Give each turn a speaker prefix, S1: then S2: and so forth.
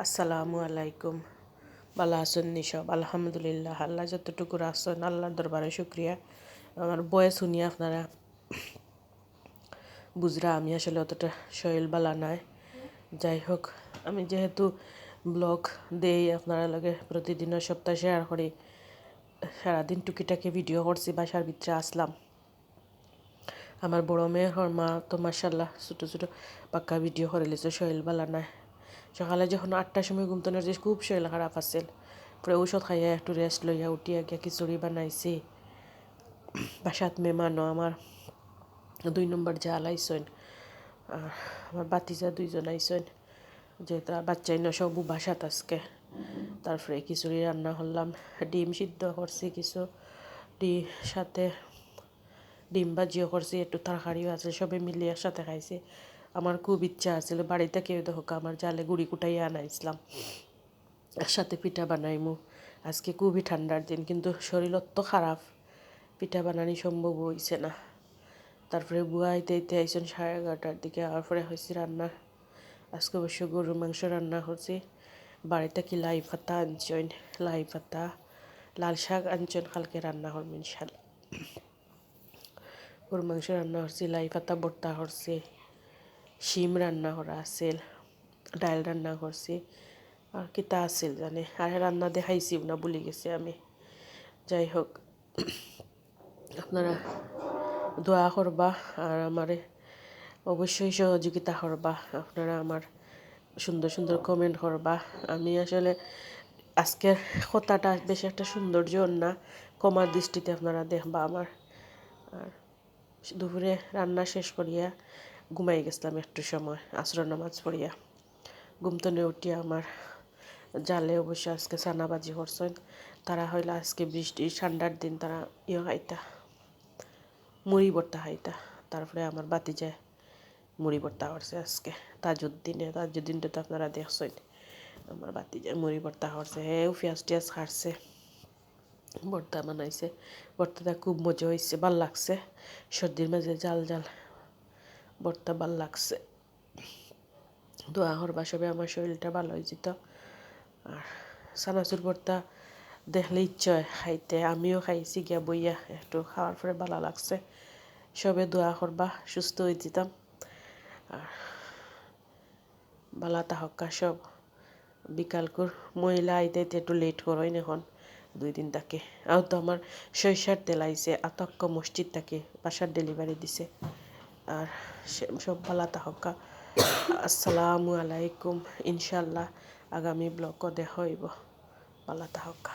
S1: আসসালামু আলাইকুম। ভালো আছেন সব? আলহামদুলিল্লাহ, আল্লাহ যতটুকু আছেন আল্লাহর দরবারে শুক্রিয়া। আমার বয়স শুনিয়ে আপনারা। বুঝরা, আমি আসলে অতটা শরীর বালা নাই যাই হোক, আমি যেহেতু ব্লগ দেই, আপনারা লাগে প্রতিদিনের সপ্তাহে শেয়ার করি। সারাদিন টুকিটাকি ভিডিও করছি, বাসার ভিতরে আসলাম। আমার বড় মেয়ের মা তো মার্শাল্লাহ ছোটো ছোটো পাক্কা ভিডিও করে লিছে শরীর বালা নাই সকালে যখন আটটার সময় ঘুমতনে যে খুব শরীর খারাপ আছিল, পরে ঔষধ খাইয়া একটু রেস্ট লইয়া উঠিয়া গিয়া খিচুড়ি বানাইছি। বাসাত মেমানো আমার দুই নম্বর জাল আইসইন আমার বাতিজা দুইজন আইসইন যে তার বাচ্চাই না সব বাসাত আজকে। তারপরে খিচুড়ি রান্না করলাম, ডিম সিদ্ধ করছি কিছু, ডিম সাথে ডিম ভাজিও করছি, একটু তরকারিও আছে, সবে মিলিয়ে সাথে খাইছি। আমার খুব ইচ্ছা আছিল, বাড়িতে কেউ দেখো আমার জালে গুড়ি কুটাইয়া আনাইছিলাম। একসাথে পিঠা বানাইমু। আজকে খুবই ঠান্ডার দিন, কিন্তু শরীর অত খারাপ। পিঠা বানানি সম্ভব হয়েছে না। তারপরে বুয়া আইতে আইসন সাড়ে এগারোটার দিকে পরে হয়েছে রান্না। আজকে অবশ্য গরুর মাংস রান্না করছি বাড়িতে কি লাই পাতা আনছেন? লাই পাতা, লাল শাক আনছেন, কালকে রান্না করবেন ইনশাল্লাহ। গরুর মাংস রান্না করছি লাই পাতা, ভর্তা করছি শিম রান্না করা আছিল, ডাইল রান্না করছি। আর কিতা আছিল জানে, আর রান্না দেখাইছি না, ভুলে গেছি আমি। যাই হোক, আপনারা দোয়া করবা আর আমারে অবশ্যই সহযোগিতা করবা। আপনারা আমার সুন্দর সুন্দর কমেন্ট করবা। আমি আসলে আজকের কথাটা বেশি একটা সৌন্দর্য না কমার দৃষ্টিতে আপনারা দেখবা আমার। আর দুপুরে রান্না শেষ করিয়া ঘুমাই গেছিলাম একটু সময় আসর নামাজ পড়িয়া। ঘুমতনে উঠিয়া আমার জালে অবশ্য আজকে সানাবাজি করছেন তারা হইলে আজকে বৃষ্টি, ঠান্ডার দিন, তারা ইয়ে খাইতা, মুড়ি ভর্তা খাইতা। তারপরে আমার বাতি যায় মুড়ি ভর্তা করছে আজকে তাজুর দিনে তাজুদ্দিনে তাজুদ্দিনটা তো আপনারা দেখছেন। আমার বাতি যায় মুড়ি ভর্তা করছে হেও পেঁয়াজ টিয়াজ খাটছে ভর্তা বানাইছে। ভর্তাটা খুব মজা হয়েছে ভালো লাগছে। সর্দির মাঝে জাল জাল ভর্তা ভালো লাগছে। দোয়া করবা সবে আমার শরীরটা ভালো হয়ে যেত। আর সানাচুর ভর্তা দেখলে ইচ্ছা হয় খাইতে। আমিও খাইছি গিয়া বইয়া, একটু খাওয়ার পরে ভালো লাগছে। সবে দোয়া করবা, সুস্থ হয়ে যেতাম। আর বালা তাহকা সব। বিকালকুর মহিলা আইতে একটু লেট করেন এখন, দুই দিন তাকে। আর তো আমার সরিষার তেল আইছে, আতক্ক মসজিদ তাকে, বাসার ডেলিভারি দিছে। আর সব ভালো থাকা আসসালামু আলাইকুম ইনশাল্লাহ আগামী ব্লকও দেখা হইব। থাকা